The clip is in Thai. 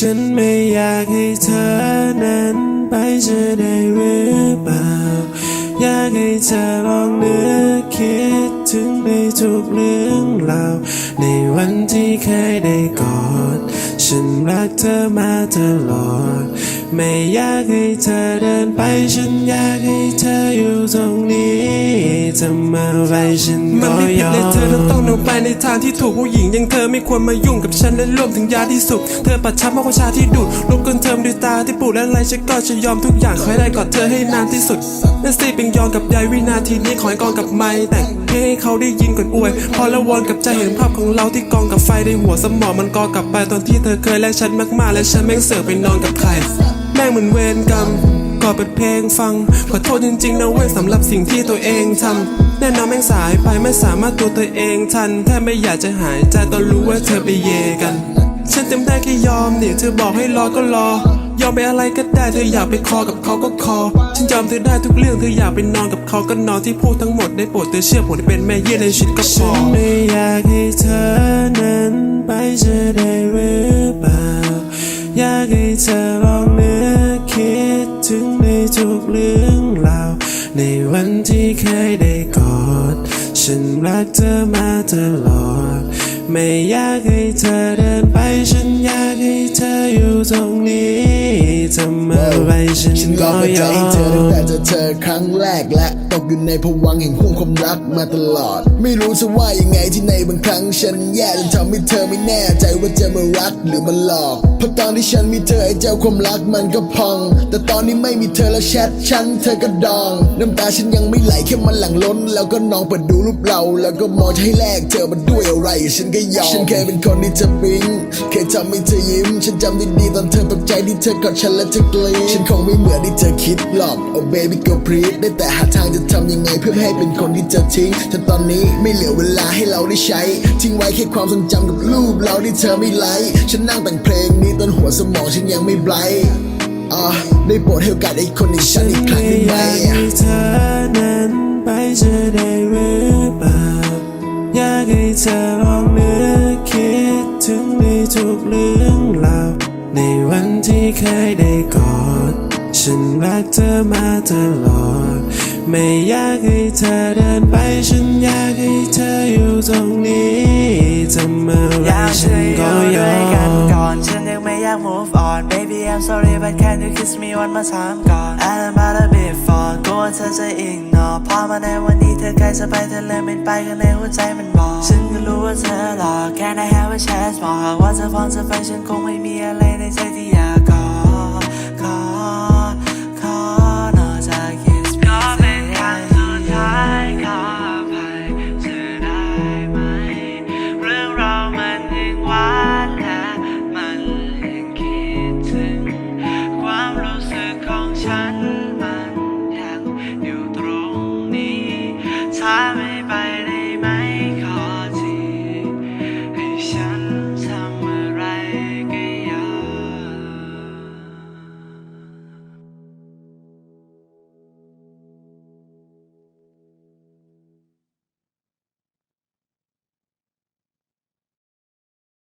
ฉันไม่อยากให้เธอนั้นไปจะได้หรือเปล่า อยากให้เธอลองนึกคิดถึงในทุกเรื่องราวในวันที่เคยได้กอด ฉันรักเธอมาตลอด ไม่อยากให้เธอเดินไป ฉันอยากให้เธออยู่ตรงนี้ทำอะไรฉันมันไม่ผิดเลยเธอต้องเดินไปในทางที่ถูกผู้หญิงอย่างเธอไม่ควรมายุ่งกับฉันและรวมถึงยาที่สุด เธอปัดชับมากกว่าชาที่ดูดรบกันเธอด้วยตา ที่ปูดและไรฉันก็จะยอมทุกอย่างขอให้ได้กอดเธอให้นานที่สุดนั่นสิเป็นยองกับยายวินาทีนี้ขอให้กองกับไม้แต่งเพลงให้เขาได้ยินก่อนอวย พอล้ววนกับใจเห็นภาพของเราที่กองกับไฟในหัวสมองมันกอกลับไปตอนที่เธอเคยแลกฉันมากๆ และฉันแม่งเสือกไปนอนกับใคร แม่งเหมือนเวรกรรมก่อเปิดเพลงฟัง ขอโทษจริงๆนะเว้ยสำหรับสิ่งที่ตัวเองทำแน่นอนแม่งสายไปไม่สามารถตัวตัวเองทันแทบไม่อยากจะหายใจตอนรู้ว่าเธอไปเยกัน ฉันเต็มได้แค่ยอมเนี่ยเธอบอกให้รอก็รอ ยอมไปอะไรก็ได้เธออยากไปคอกับเขาก็คอ ฉันยอมเธอได้ทุกเรื่องเธออยากไปนอนกับเขาก็นอนที่พูดทั้งหมดได้โปรดเธอเชื่อผมที่เป็นแม่เยี่ยในชีวิตก็พฉันไม่อยากให้เธอนั้นไปจะได้หรือเปล่า อยากให้เธอลองนึกคิดถึงในทุกเรื่องราวในวันที่เคยได้กอด ฉันรักเธอมาตลอด ไม่อยากให้เธอเดินไป ฉันอยากให้เธออยู่ตรงนี้ทำอะไรฉันฉันก็ก็เข้ายใจอเธอตั้งมแต่เจอเธอครั้งแรกและตกอยู่ในภวังค์แห่งห่วงความรักมาตลอด ไม่รู้จะว่ายังไงที่ในบางครั้งฉันแย่จนทำให้เธอไม่แน่ใจว่าจะมารักหรือมาหลอกเพราะตอนที่ฉันมีเธอไอ้เจ้าความรักมันก็พอง แต่ตอนนี้ไม่มีเธอแล้วแชทฉันเธอก็ดอง น้ำตาฉันยังไม่ไหลแค่มันหลั่งล้น แล้วก็นองเปิดดูรูปเรา แล้วก็มองจะให้แลกเธอมาด้วยอะไรฉันก็ยอมฉันเคยเป็นคนที่เธอปิ๊งเคยทำให้เธอยิ้ม ฉันจำได้ดีตอนเธอตกใจที่เธอกอดฉันและเธอกรีดฉันคงไม่เหมือนที่เธอคิดหรอก oh baby go please ได้แต่หาทางจะทำยังไงเพื่อให้เป็นคนที่เธอทิ้งแต่ตอนนี้ไม่เหลือเวลาให้เราได้ใช้ ทิ้งไว้แค่ความทรงจำกับรูปเราที่เธอไม่ไลค์ฉันนั่งแต่งเพลงนี้ตอนหัวสมองฉันยังไม่ไบรท์อ่าได้โปรดให้โอกาสไอ้คนในฉันอีกครั้งได้ไหมอยากให้เธอนั้นไปจะได้หรือเปล่าอยากให้เธอลอง ในวันที่เคยได้กอด ฉันรักเธอมาตลอด ไม่อยากให้เธอเดินไป ฉันอยากให้เธออยู่ตรงนี้ทำอะไรอยากฉันก็ยอมก่อนฉันยังไม่อยาก move on baby I'm sorry but can you kiss me one more time ก่อน and I'm out of before กลัวเธอจะ ignore พอมาในวันนี้เธอใกล้จะไปเธอเลยไม่ไปกันในหัวใจมันบอก ฉันก็รู้ว่าเธอหลอก Can I have a chance บอกหากว่าจะฟ้องจะไปฉัน คงไม่มีอะไรในใจที่อยาก